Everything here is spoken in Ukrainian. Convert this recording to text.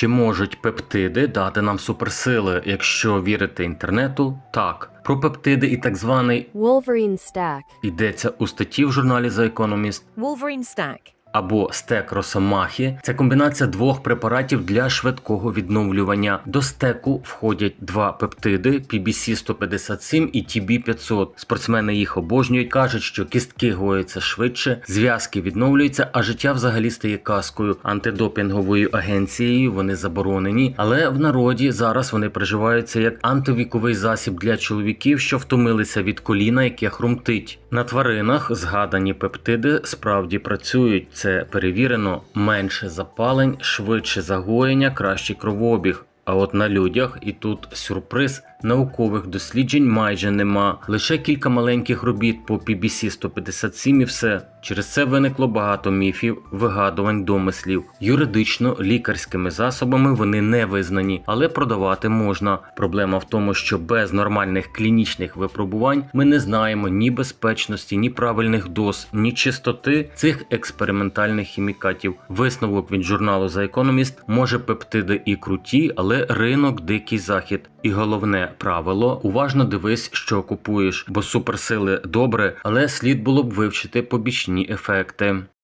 Чи можуть пептиди дати нам суперсили? Якщо вірити інтернету, так. Про пептиди і так званий Wolverine stack. йдеться у статті в журналі The Economist Wolverine stack. Або стек Росомахи. Це комбінація двох препаратів для швидкого відновлювання. До стеку входять два пептиди PBC 157 і TB 500. Спортсмени їх обожнюють, кажуть, що кістки гояться швидше, зв'язки відновлюються, а життя взагалі стає казкою. Антидопінговою агенцією вони заборонені, але в народі зараз вони приживаються як антивіковий засіб для чоловіків, що втомилися від коліна, яке хрумтить. На тваринах згадані пептиди справді працюють. Це перевірено менше запалень, швидше загоєння, кращий кровообіг. А от на людях, і тут сюрприз, наукових досліджень майже нема. Лише кілька маленьких робіт по PBC 157 і все. Через це виникло багато міфів, вигадувань, домислів. Юридично лікарськими засобами вони не визнані, але продавати можна. Проблема в тому, що без нормальних клінічних випробувань ми не знаємо ні безпечності, ні правильних доз, ні чистоти цих експериментальних хімікатів. Висновок від журналу The Economist може пептиди і круті, але ринок дикий захід. І головне правило уважно дивись, що купуєш, бо суперсили добре, але слід було б вивчити побічні ефекти.